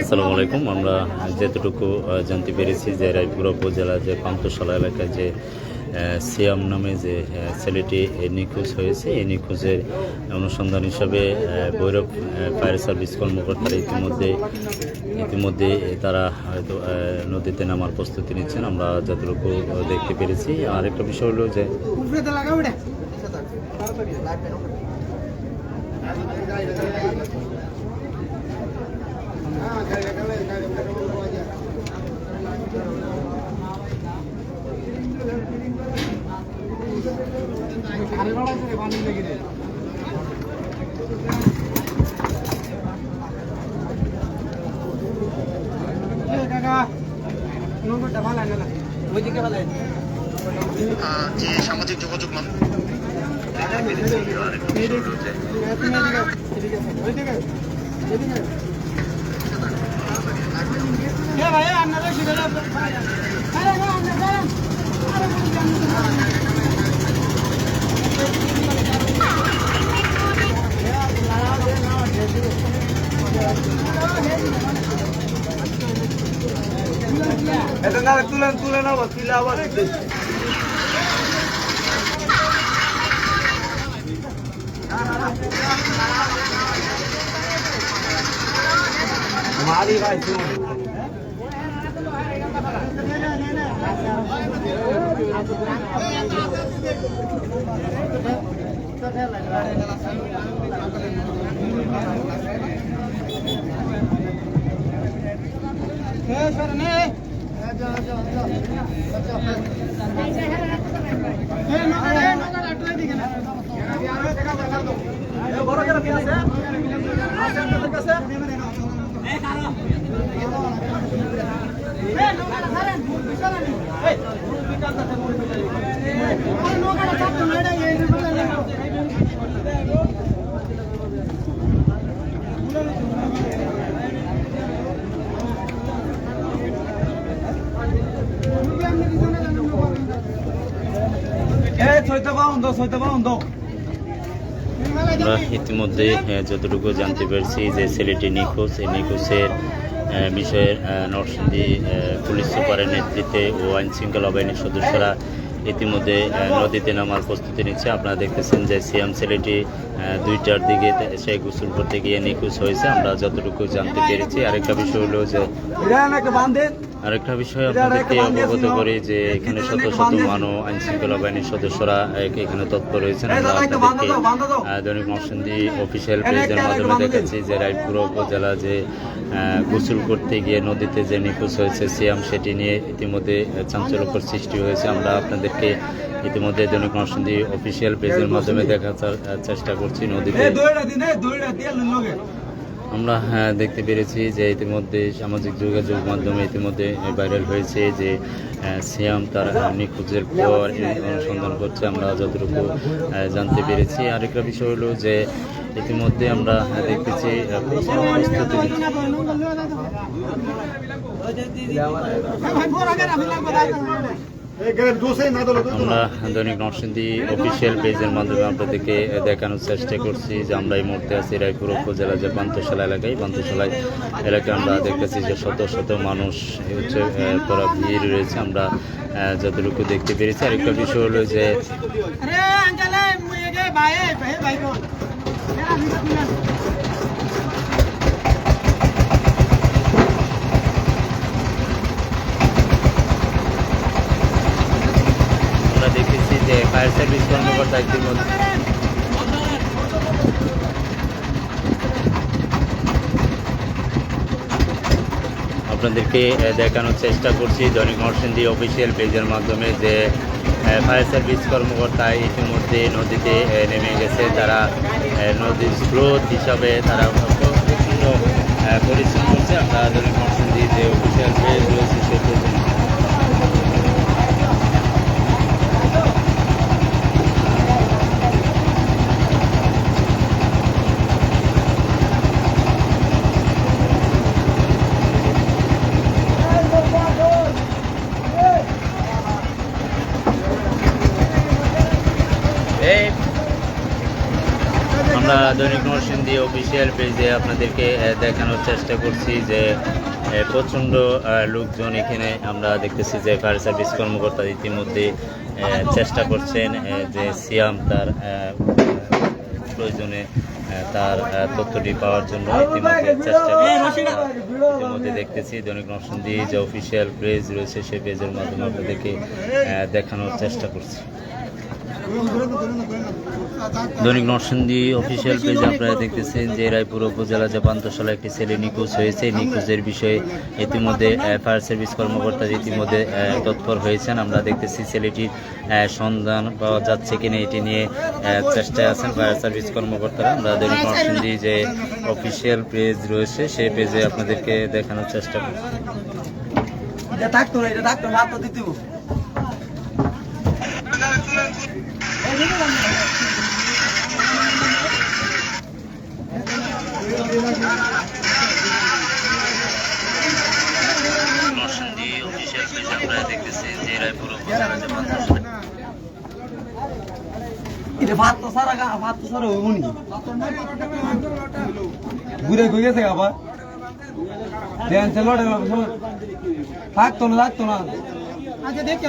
আসসালামু আলাইকুম। আমরা যেতটুকু জানতে পেরেছি যে রায়পুর উপজেলা যে পান্তশালা এলাকায় যে সিয়াম নামে যে ছেলেটি নিখোঁজ হয়েছে। এই নিখোঁজের অনুসন্ধান হিসাবে ভৈরব ফায়ার সার্ভিস কর্মকর্তারা ইতিমধ্যে ইতিমধ্যে তারা হয়তো নদীতে নামার প্রস্তুতি নিচ্ছেন। আমরা যতটুকু দেখতে পেরেছি। আর একটা বিষয় হলো যে যে সামাজিক যোগাযোগ মাধ্যম এটা না তুলে তুলে নেব তুলে আবার মারি ভাই শুনুন বড় কেন কি আছে আছে আপনাদের কাছে ছয়টা বাউন্দ ছয়টা বাউন্দ আমরা ইতিমধ্যে যতটুকু জানতে পেরেছি যে ছেলেটি নিখোঁজ। এই নিখোঁজের বিষয়ে নরসিংদী পুলিশ সুপারের নেতৃত্বে ও আইন শৃঙ্খলা বাহিনীর সদস্যরা ইতিমধ্যে নদীতে নামার প্রস্তুতি নিচ্ছে। আপনারা দেখতেছেন যে সিএম ছেলেটি দুইটার দিকে সে গোসল করতে গিয়ে নিখোঁজ হয়েছে। আমরা যতটুকু জানতে পেরেছি। আরেকটা বিষয় হলো যে আরেকটা বিষয় আপনাদেরকে অবগত করি যে এখানে শত শত মানব আইন শৃঙ্খলা বাহিনীর সদস্যরা এখানে তৎপর রয়েছেন। আমরা আপনাদেরকে দৈনিক নরসিংদী অফিসিয়াল পেজের মাধ্যমে দেখাচ্ছি যে রায়পুর উপজেলা যে গোসল করতে গিয়ে নদীতে যে নিখোঁজ হয়েছে সিয়াম সেটি নিয়ে ইতিমধ্যে চাঞ্চল্যকর সৃষ্টি হয়েছে। আমরা আপনাদেরকে ইতিমধ্যে দৈনিক নরসিংদী অফিসিয়াল পেজের মাধ্যমে দেখার চেষ্টা করছি নদীতে। আমরা হ্যাঁ, দেখতে পেরেছি যে ইতিমধ্যে সামাজিক যোগাযোগ মাধ্যমে ইতিমধ্যে ভাইরাল হয়েছে যে সিয়াম তার নিখোঁজের পর অনুসন্ধান করছে আমরা যতটুকু জানতে পেরেছি আরেকটা বিষয় হলো যে ইতিমধ্যে আমরা দেখতেছি। আমরা দৈনিক নরসিংদী অফিসিয়াল পেজের মাধ্যমে আপনাদেরকে দেখানোর চেষ্টা করছি যে আমরা এই মুহূর্তে আছি রায়পুর উপজেলা যে পান্তশালা এলাকায়। পান্তশালা এলাকায় আমরা দেখতেছি যে শত শত মানুষ হচ্ছে পুরো ভিড় রয়েছে। আমরা যতটুকু দেখতে পেরেছি। আরেকটা বিষয় হলো যে আমরা দেখতেছি যে ফায়ার কর্মকর্তা ইতিমধ্যে আপনাদেরকে দেখানোর চেষ্টা করছি। দৈনিক নরসিংদী অফিসিয়াল পেজের মাধ্যমে যে ফায়ার সার্ভিস কর্মকর্তা ইতিমধ্যে নদীতে নেমে গেছে। তারা নদীর স্রোত হিসাবে তারা পরিশ্রম করছে। আমরা দৈনিক নরসিংদী যে অফিসিয়াল পেজ রয়েছে সেই পেজে আমরা দৈনিক নর নরসিংদী অফিসিয়াল পেজে আপনাদেরকে দেখানোর চেষ্টা করছি যে প্রচণ্ড লোকজন এখানে আমরা দেখতেছি যে ফায়ার সার্ভিস কর্মকর্তা ইতিমধ্যে চেষ্টা করছেন যে সিয়াম তার প্রয়োজনে তার তথ্যটি পাওয়ার জন্য ইতিমধ্যে চেষ্টা ইতিমধ্যে দেখতেছি দৈনিক নরসিংদী যে অফিসিয়াল পেজ রয়েছে সেই পেজের মাধ্যমে আপনাদেরকে দেখানোর চেষ্টা করছি। দৈনিক নরসিংদী অফিসিয়াল পেজ আপনারা দেখতেছেন যে রায়পুর উপজেলা যে পান্তশালা একটি ছেলে নিখোঁজ হয়েছে। নিখোঁজের বিষয়ে ইতিমধ্যে ফায়ার সার্ভিস কর্মকর্তা ইতিমধ্যে তৎপর হয়েছেন, আমরা দেখতেছি ছেলেটির সন্ধান পাওয়া যাচ্ছে কিনা এটি নিয়ে চেষ্টায় আছেন ফায়ার সার্ভিস কর্মকর্তারা। আমরা দৈনিক নরসিংদী যে অফিসিয়াল পেজ রয়েছে, সেই পেজে আপনাদেরকে দেখানোর চেষ্টা করছি। থাকতো না এটা থাকতো না তো নরসিংদী অফিসিয়াল পেজ আপনারা দেখতেছেন যে রায়পুর উপজেলা যে পান্তশালা এটা ভাত তো সারা গা ভাত তো সারা হইব নি থাকতো না থাকতো না। আচ্ছা দেখে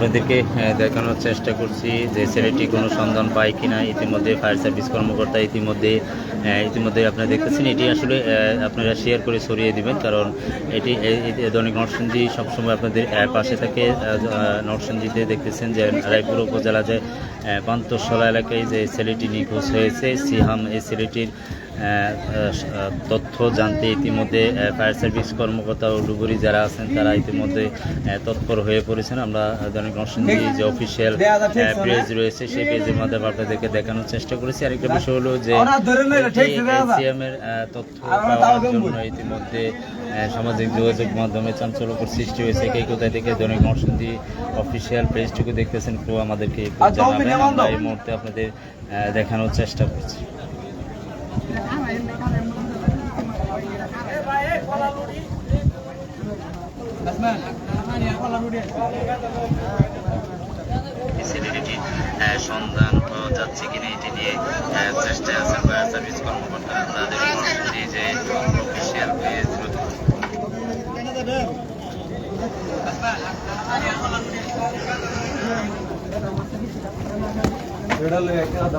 আপনাদেরকে দেখানোর চেষ্টা করছি যে ছেলেটি কোনো সন্ধান পায় কিনা। ইতিমধ্যে ফায়ার সার্ভিস কর্মকর্তা ইতিমধ্যে ইতিমধ্যে আপনারা দেখতেছেন। এটি আসলে আপনারা শেয়ার করে ছড়িয়ে দিবেন, কারণ এটি দৈনিক নরসিংদী সবসময় আপনাদের পাশে থাকে। নরসিংদীতে দেখতেছেন যে রায়পুর উপজেলা যে পান্তশলা এলাকায় যে ছেলেটি নিখোঁজ হয়েছে, সিহাম, এই ছেলেটির তথ্য জানতে ইতিমধ্যে ফায়ার সার্ভিস কর্মকর্তা ও ডুবুরি যারা আছেন তারা ইতিমধ্যে তৎপর হয়ে পড়েছেন। আমরা দৈনিক নরসিংদী যে অফিসিয়াল পেজ রয়েছে সেই পেজের মাধ্যমে আপনাদেরকে দেখানোর চেষ্টা করেছি। আরেকটা বিষয় হলো যে এর তথ্য পাওয়ার জন্য ইতিমধ্যে সামাজিক যোগাযোগ মাধ্যমে চাঞ্চল্যকর সৃষ্টি হয়েছে। কে কোথায় থেকে দৈনিক নরসিংদী অফিসিয়াল পেজটুকু দেখতেছেন কেউ আমাদেরকে জানাবেন। আমরা এই মুহূর্তে আপনাদের দেখানোর চেষ্টা করছি। ফেসিলিটি সন্ধান পাওয়া যাচ্ছে কিনা এটি নিয়ে আহ, চেষ্টায় আছেন ফায়ার সার্ভিস কর্মকর্তা আপনাদের নরসিংদী যে অফিসিয়াল পেজ লই দাদা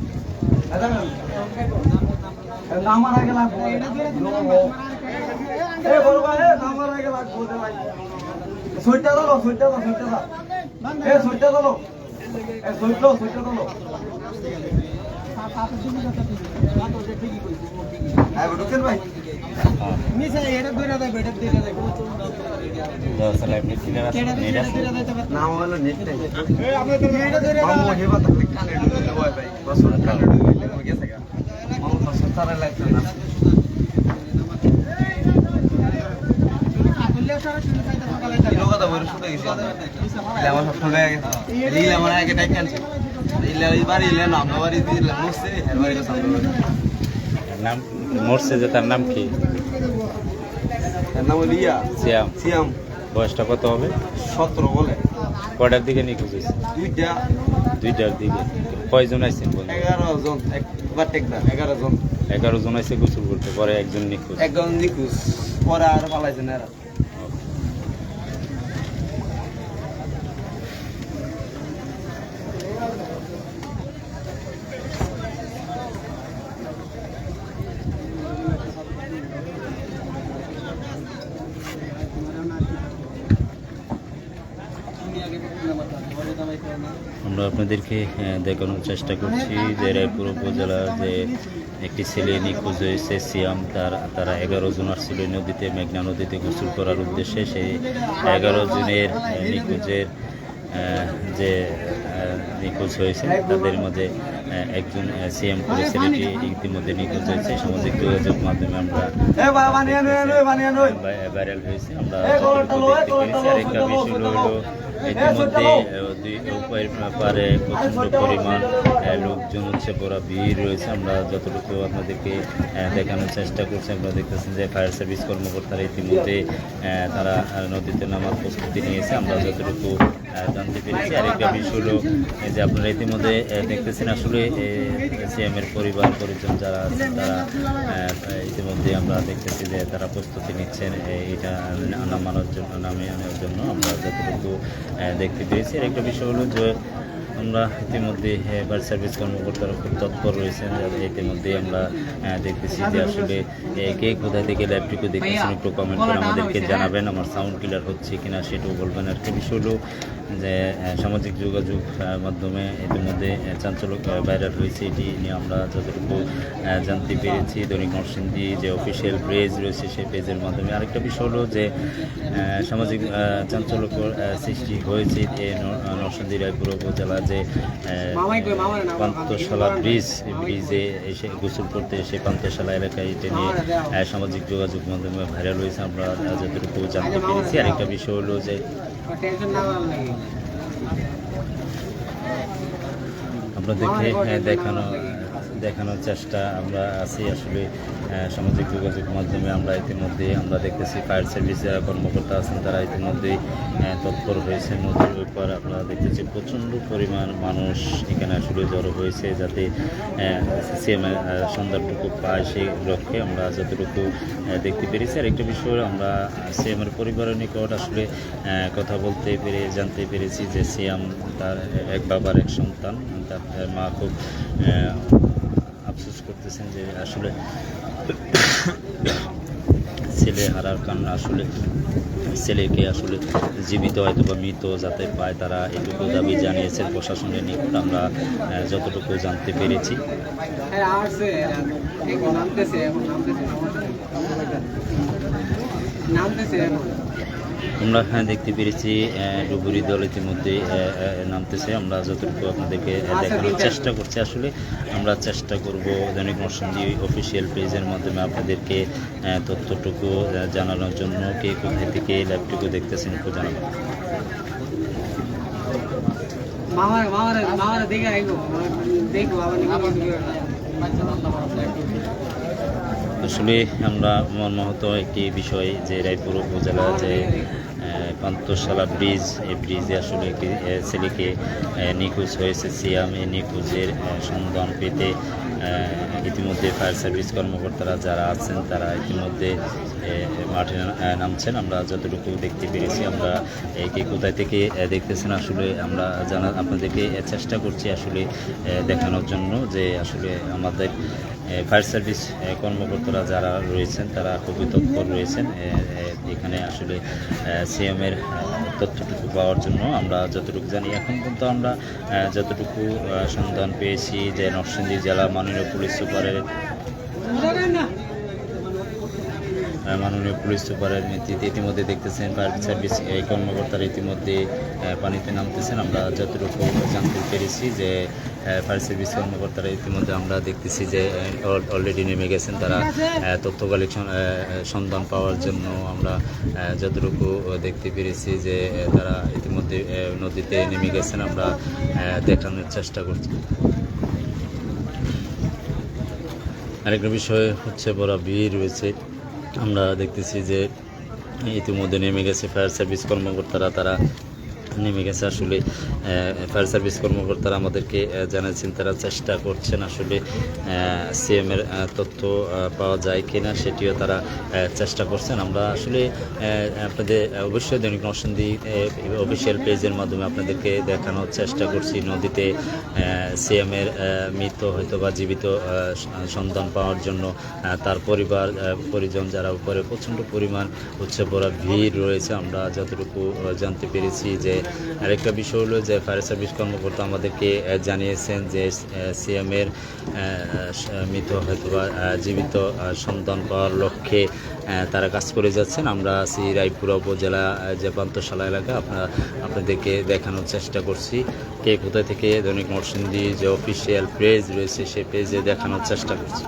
আমার আগে লাগবো ধরে আমার আগে লাগবো এ সুইটটা দাও এ ধরে ধরে ধরে ধরে দিতে পারবে নাম হলো নেটটাই এটা ধরে মামু হেবা তাহলে কানে মরছে যে তার নাম কি? এর নাম হলো ইয়া সিয়াম সিয়াম বয়সটা কত হবে সতেরো বলে কটার দিকে নিখোঁজ হয়েছে দুইটা দুইটার দিকে কয়জন বন্ধু এগারো জন একবার এগারো জন। এগারো জন আছে গোসল করতে পরে একজন নিখোঁজ। একজন নিখোঁজ পরে আর পালাইছে না আমরা আপনাদেরকে দেখানোর চেষ্টা করছি যে রায়পুর উপজেলার যে একটি ছেলে নিখোঁজ হয়েছে সিয়াম তার তারা এগারো জন আসছিল এই নদীতে মেঘনা নদীতে গোসল করার উদ্দেশ্যে। সেই এগারো জনের নিখোঁজের যে নিখোঁজ হয়েছে তাদের মধ্যে একজন সিএম করে ছেলেটি ইতিমধ্যে নিখোঁজ হয়েছে। সামাজিক যোগাযোগ মাধ্যমে আমরা ভাইরাল হয়েছে। আমরা বিষয় হলো। ইতিমধ্যে পারে প্রচণ্ড পরিমাণ লোকজন হচ্ছে বড় ভিড় রয়েছে। আমরা যতটুকু আপনাদেরকে দেখানোর চেষ্টা করছি আপনারা দেখতেছেন যে ফায়ার সার্ভিস কর্মকর্তারা ইতিমধ্যে তারা নদীতে নামার প্রস্তুতি নিয়েছে। আমরা যতটুকু জানতে পেরেছি, আরেকটা বিষয় হলো যে আপনারা ইতিমধ্যে দেখতেছেন আসলে সিএমের পরিবার, পরিজন যারা আছেন তারা ইতিমধ্যে আমরা দেখতেছি যে তারা প্রস্তুতি নিচ্ছেন এটা নামানোর জন্য, নামিয়ে আনার জন্য। আমরা যতটুকু দেখতে পেয়েছি। আর একটা বিষয় হলো যে আমরা ইতিমধ্যে ফায়ার সার্ভিস কর্মকর্তারা খুব তৎপর রয়েছেন। ইতিমধ্যে আমরা দেখতেছি যে আসলে কে কোথায় থেকে ল্যাবটিকে দেখতেছেন, একটু কমেন্ট করে আমাদেরকে জানাবেন। আমার সাউন্ড ক্লিয়ার হচ্ছে কিনা সেটাও বলবেন। আর কি বিষয় হলো যে সামাজিক যোগাযোগ মাধ্যমে ইতিমধ্যে চাঞ্চল্য ভাইরাল হয়েছে এটি নিয়ে আমরা যতটুকু জানতে পেরেছি। দৈনিক নরসিংদী যে অফিসিয়াল পেজ রয়েছে সেই পেজের মাধ্যমে আরেকটা বিষয় হলো যে সামাজিক আহ, চাঞ্চল্যকর সৃষ্টি হয়েছে নরসিংদী রায়পুর উপজেলা যে পান্তশালা ব্রিজ ব্রিজে এসে গোসল করতে এসে পান্তশালা এলাকায় এটা নিয়ে সামাজিক যোগাযোগ মাধ্যমে ভাইরাল হয়েছে। আমরা যতটুকু জানতে পেরেছি। আরেকটা বিষয় হলো যে আপনাদেরকে আহ, দেখানো দেখানোর চেষ্টা আমরা আছি। আসলে সামাজিক যোগাযোগ মাধ্যমে আমরা ইতিমধ্যে আমরা দেখতেছি ফায়ার সার্ভিস যারা কর্মকর্তা আছেন, তারা ইতিমধ্যেই তৎপর হয়েছে। নদীর উপর আমরা দেখতেছি প্রচণ্ড পরিমাণ মানুষ এখানে আসলে জড়ো হয়েছে যাতে সিএম সন্ধানটুকু পায় সেই লক্ষ্যে আমরা যতটুকু দেখতে পেরেছি। আর একটা বিষয়, আমরা সিএমের পরিবারের নিকট আসলে কথা বলতে পেরে, জানতে পেরেছি যে সিএম তার এক বাবার এক সন্তান, তার মা খুব করতেছেন যে আসলে ছেলে হারার কারণে আসলে ছেলেকে আসলে জীবিত হয়তো বা মৃত যাতে পায়, তারা এটুকু দাবি জানিয়েছেন প্রশাসনের নিকট। আমরা যতটুকু জানতে পেরেছি। নামতেছে, এখন। আমরা হ্যাঁ দেখতে পেরেছি ডুবুরি দল ইতিমধ্যে নামতেছে। আমরা যতটুকু আপনাদেরকে দেখানোর চেষ্টা করছি আসলে আমরা চেষ্টা করব দৈনিক নরসিংদী অফিসিয়াল পেজের মাধ্যমে আপনাদেরকে তথ্যটুকু জানানোর জন্য কে কোথায় থেকে লাইভটুকু দেখতেছেন একটু জানাবেন মামার মামার মামার দেখে আইবো দেখব আবার আসলে আমরা মর্মাহত একটি বিষয় যে রায়পুর উপজেলা যে পান্তশালা ব্রিজ, এই ব্রিজে আসলে ছেলেকে নিখোঁজ হয়েছে সিয়াম। এই নিখোঁজের সন্ধান পেতে ইতিমধ্যে ফায়ার সার্ভিস কর্মকর্তারা যারা আছেন, তারা ইতিমধ্যে মাঠে নামছেন। আমরা যতটুকু দেখতে পেরেছি, আমরা একে কোথায় থেকে দেখতেছেন আসলে আমরা জানা, আপনাদেরকে চেষ্টা করছি আসলে দেখানোর জন্য যে আসলে আমাদের ফায়ার সার্ভিস কর্মকর্তারা যারা রয়েছেন, তারা খুবই তৎপর রয়েছেন। এখানে আসলে সিএমের তথ্যটুকু পাওয়ার জন্য আমরা যতটুকু জানি, এখন পর্যন্ত আমরা যতটুকু সন্ধান পেয়েছি যে নরসিংদী জেলা মাননীয় পুলিশ সুপারের মাননীয় পুলিশ সুপারের নেতৃত্বে ইতিমধ্যে দেখতেছেন, ফায়ার সার্ভিস কর্মকর্তারা ইতিমধ্যে পানিতে নামতেছেন। আমরা যতটুকু জানতে পেরেছি যে ফায়ার সার্ভিস কর্মকর্তারা ইতিমধ্যে আমরা দেখতেছি যে অলরেডি নেমে গেছেন তারা। তথ্য কালেকশন সন্ধান পাওয়ার জন্য আমরা যতটুকু দেখতে পেরেছি যে তারা ইতিমধ্যে নদীতে নেমে গেছেন। আমরা দেখানোর চেষ্টা করছি। আরেকটা বিষয় হচ্ছে বড় ভিড় রয়েছে। আমরা দেখতেছি যে ইতিমধ্যে নেমে গেছে ফায়ার সার্ভিস কর্মকর্তারা তারা নেমে গেছে। আসলে ফায়ার সার্ভিস কর্মকর্তারা আমাদেরকে জানাচ্ছেন, তারা চেষ্টা করছেন আসলে সিএমের তথ্য পাওয়া যায় কিনা সেটিও তারা চেষ্টা করছেন। আমরা আসলে আপনাদের অবশ্যই দৈনিক নরসিংদী অফিসিয়াল পেজের মাধ্যমে আপনাদেরকে দেখানোর চেষ্টা করছি। নদীতে সিএমের মৃত হয়তো বা জীবিত সন্তান পাওয়ার জন্য তার পরিবার পরিজন যারা উপরে প্রচণ্ড পরিমাণ উৎসব ভরা ভিড় রয়েছে, আমরা যতটুকু জানতে পেরেছি যে আরেকটা বিষয় হলো যে ফায়ার সার্ভিস কর্মকর্তা আমাদেরকে জানিয়েছেন যে সিএমের মৃত হয়তো বা জীবিত সন্তান পাওয়ার লক্ষ্যে তারা কাজ করে যাচ্ছেন আমরা আছি রায়পুরা উপজেলা যে পান্তশালা এলাকা আপনার আপনাদেরকে দেখানোর চেষ্টা করছি কে কোথা থেকে দৈনিক নরসিংদী যে অফিসিয়াল পেজ রয়েছে সেই পেজে দেখানোর চেষ্টা করছি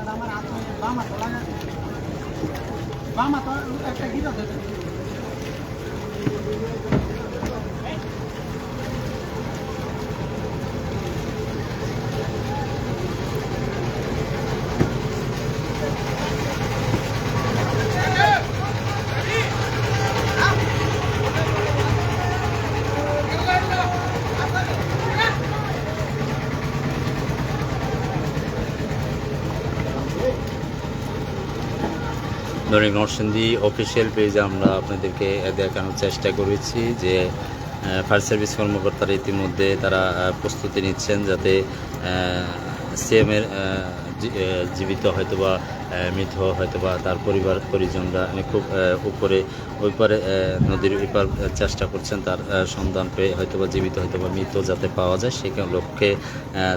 দৈনিক নরসিংদী অফিসিয়াল পেজে আমরা আপনাদেরকে দেখানোর চেষ্টা করেছি যে ফায়ার সার্ভিস কর্মকর্তারা ইতিমধ্যে তারা প্রস্তুতি নিচ্ছেন যাতে সিএমের জীবিত হয়তোবা আহ, হয়তো বা তার পরিবার পরিজনরা খুব উপরে ওই পারে নদীর পার চেষ্টা করছেন তার সন্ধান পেয়ে হয়তোবা জীবিত হয়তো বা মৃত যাতে পাওয়া যায়। সেই লক্ষ্যে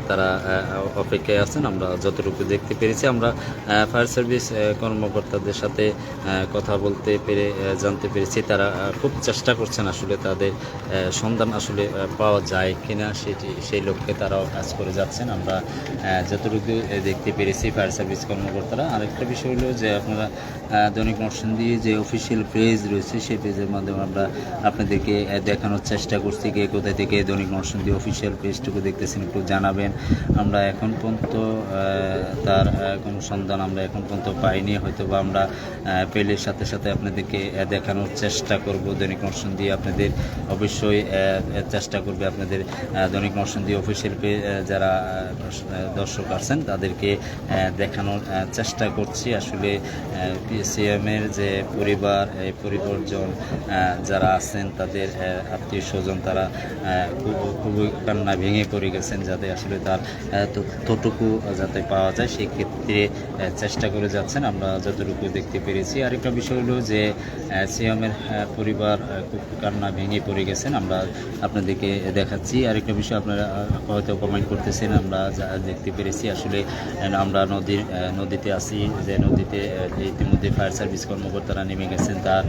তারা অপেক্ষায় আছেন। আমরা যতটুকু দেখতে পেরেছি আমরা ফায়ার সার্ভিস কর্মকর্তাদের সাথে কথা বলতে পেরে জানতে পেরেছি। তারা খুব চেষ্টা করছেন আসলে তাদের সন্ধান আসলে পাওয়া যায় কিনা সেটি সেই লক্ষ্যে তারাও কাজ করে যাচ্ছেন। আমরা যতটুকু দেখতে পেরেছি ফায়ার সার্ভিস কর্মকর্তারা। আরেকটা বিষয় হলো যে আপনারা দৈনিক নরসিংদী যে অফিসিয়াল পেজ রয়েছে সেই পেজের মাধ্যমে আমরা আপনাদেরকে দেখানোর চেষ্টা করছি কে কোথায় থেকে দৈনিক নরসিংদী অফিসিয়াল পেজটুকু দেখতেছেন একটু জানাবেন। আমরা এখন পর্যন্ত তার কোনো সন্ধান আমরা এখন পর্যন্ত পাইনি। হয়তো বা আমরা আহ, পেলে সাথে সাথে আপনাদেরকে দেখানোর চেষ্টা করব দৈনিক নরসিংদী আপনাদের অবশ্যই চেষ্টা করবে আপনাদের দৈনিক নরসিংদী অফিসিয়াল পে যারা দর্শক আছেন তাদেরকে দেখানোর চেষ্টা করছি। আসলে পিসিএমের যে পরিবার এই পরিবারজন যারা আছেন তাদের আত্মীয় স্বজন তারা খুব- খুবই কান্না ভেঙে পড়ে গেছেন যাতে আসলে তার ততটুকু যাতে পাওয়া যায় সেই ক্ষেত্রে চেষ্টা করে যাচ্ছেন। আমরা যতটুকু দেখতে পেরেছি। আরেকটা বিষয় হলো যে সিএমের পরিবার খুব কান্না ভেঙে পড়ে গেছেন। আমরা আপনাদেরকে দেখাচ্ছি। আরেকটা বিষয় আপনারা হয়তো কমেন্ট করতেছেন আমরা দেখতে পেরেছি। আসলে আমরা নদীর নদীতে আছি যে নদীতে আহ, ইতিমধ্যে ফায়ার সার্ভিস কর্মকর্তারা নেমে গেছেন তার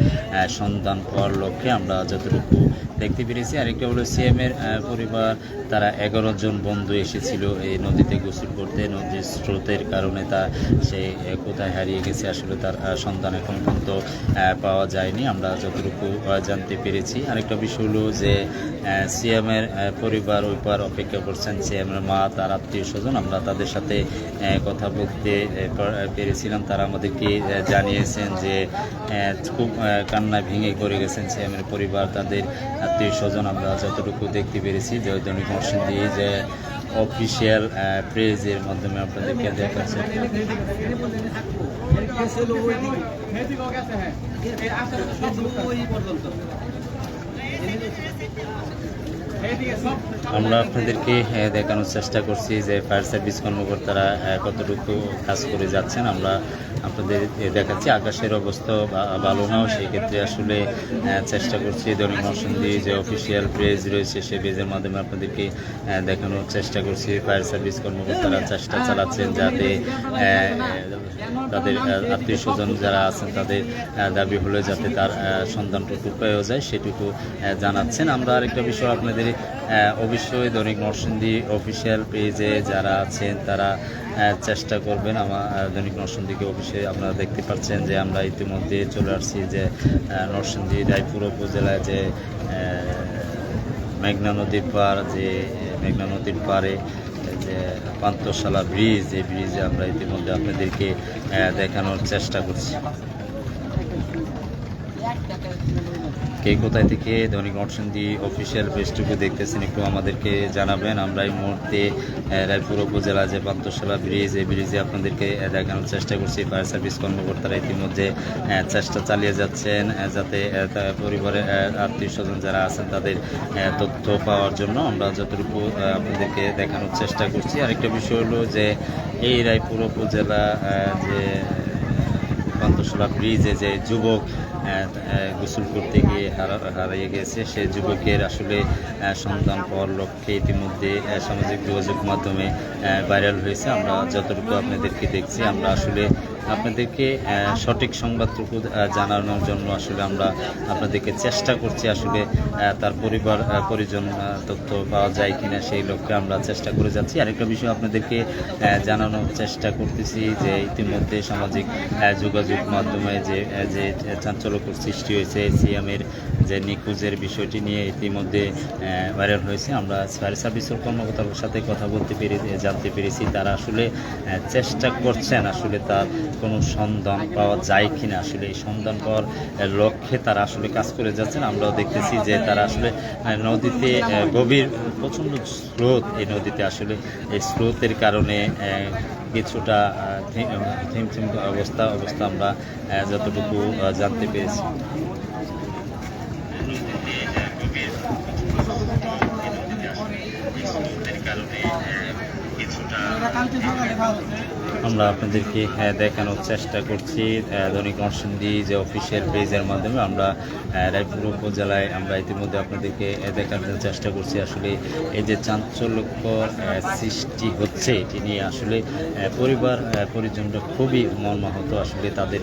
সন্ধান পাওয়ার লক্ষ্যে আমরা যতটুকু দেখতে পেরেছি। আরেকটা হলো সিএমের পরিবার, তারা এগারো জন বন্ধু এসেছিল এই নদীতে গোসল করতে। নদীর স্রোতের কারণে তা, সে কোথায় হারিয়ে গেছে আসলে তার সন্ধান এখন পর্যন্ত পাওয়া যায়নি। আমরা যতটুকু জানতে পেরেছি। আরেকটা বিষয় হলো যে সিএমের পরিবার ওই পার অপেক্ষা করছেন সিএমের মা তার আত্মীয় স্বজন আমরা তাদের সাথে কথা বলতে পেরেছিলাম তারা আমাদেরকে জানিয়েছেন যে খুব কান্না ভেঙে পড়ে গেছেন সিএমের পরিবার তাদের আত্মীয় স্বজন আমরা যতটুকু দেখতে পেরেছি যে দৈনিক নরসিংদী যে অফিসিয়াল পেজের মাধ্যমে আপনাদেরকে দেখাচ্ছে হ্যাঁ সব ওই পর্যন্ত আমরা আপনাদেরকে দেখানোর চেষ্টা করছি যে ফায়ার সার্ভিস কর্মকর্তারা কতটুকু কাজ করে যাচ্ছেন। আমরা আপনাদের দেখাচ্ছি, আকাশের অবস্থা ভালো নাও সেই ক্ষেত্রে আসলে চেষ্টা করছি দৈনিক নরসিংদী যে অফিসিয়াল পেজ রয়েছে সেই পেজের মাধ্যমে আপনাদেরকে দেখানোর চেষ্টা করছি। ফায়ার সার্ভিস কর্মকর্তারা চেষ্টা চালাচ্ছেন যাতে তাদের আত্মীয় স্বজন যারা আছেন, তাদের দাবি হলে যাতে তার সন্তানটুকু পেয়েও যায়, সেটুকু জানাচ্ছেন। আমরা আরেকটা বিষয় আপনাদের অবশ্যই দৈনিক নরসিংদী অফিসিয়াল পেজে যারা আছেন, তারা চেষ্টা করবেন আমার দৈনিক নরসিংদীকে অফিসে আপনারা দেখতে পাচ্ছেন যে আমরা ইতিমধ্যে চলে আসছি যে নরসিংদী রায়পুর উপজেলায় যে মেঘনা নদীর পার যে, মেঘনা নদীর পারে যে পান্তশালা ব্রিজ, এই ব্রিজে আমরা ইতিমধ্যে আপনাদেরকে দেখানোর চেষ্টা করছি। কে কোথায় থেকে দৈনিক নরসিংদী অফিসিয়াল পেজটুকু দেখতেছেন, একটু আমাদেরকে জানাবেন। আমরা এই মুহূর্তে রায়পুর উপজেলা যে পান্তশালা ব্রিজ, এই ব্রিজে আপনাদেরকে দেখানোর চেষ্টা করছি। ফায়ার সার্ভিস কর্মকর্তারা ইতিমধ্যে চেষ্টা চালিয়ে যাচ্ছেন যাতে পরিবারের আত্মীয় স্বজন যারা আছেন তাদের তথ্য পাওয়ার জন্য আমরা যতটুকু আপনাদেরকে দেখানোর চেষ্টা করছি। আরেকটা বিষয় হলো যে, এই রায়পুর উপজেলা যে পান্তশালা ব্রিজে যে যুবক গোসল করতে গিয়ে হারা হারিয়ে গেছে। সে যুবকের আসলে সন্তান পাওয়ার লক্ষ্যে ইতিমধ্যে সামাজিক যোগাযোগ মাধ্যমে ভাইরাল হয়েছে। আমরা যতটুকু আপনাদেরকে দেখছি, আমরা আসলে আপনাদেরকে সঠিক সংবাদটুকু জানানোর জন্য আসলে আমরা আপনাদেরকে চেষ্টা করছি আসলে তার পরিবার পরিজন তথ্য পাওয়া যায় কিনা সেই লক্ষ্যে আমরা চেষ্টা করে যাচ্ছি। আরেকটা বিষয় আপনাদেরকে জানানোর চেষ্টা করতেছি যে ইতিমধ্যে সামাজিক যোগাযোগ মাধ্যমে যে যে চাঞ্চল্যকর সৃষ্টি হয়েছে, সিএমের যে নিখোঁজের বিষয়টি নিয়ে ইতিমধ্যে ভাইরাল হয়েছে। আমরা ফায়ার সার্ভিসের কর্মকর্তার সাথে কথা বলতে পেরে, জানতে পেরেছি, তারা আসলে চেষ্টা করছেন আসলে তার কোনো সন্ধান পাওয়া যায় কিনা আসলে এই সন্ধান পাওয়ার লক্ষ্যে তারা আসলে কাজ করে যাচ্ছেন। আমরাও দেখতেছি যে তারা আসলে নদীতে গভীর প্রচণ্ড স্রোত এই নদীতে আসলে এই স্রোতের কারণে কিছুটা আহ, থি- থিম থিম অবস্থা অবস্থা আমরা যতটুকু জানতে পেরেছি। আমরা আপনাদেরকে হ্যাঁ দেখানোর চেষ্টা করছি। দৈনিক নরসিংদী যে অফিসিয়াল পেজের মাধ্যমে আমরা রায়পুর উপজেলায় আমরা ইতিমধ্যে আপনাদেরকে দেখানোর চেষ্টা করছি। আসলে এই যে চাঞ্চল্য সৃষ্টি হচ্ছে, এটি নিয়ে আসলে পরিবার পরিজনরা খুবই মর্মাহত। আসলে তাদের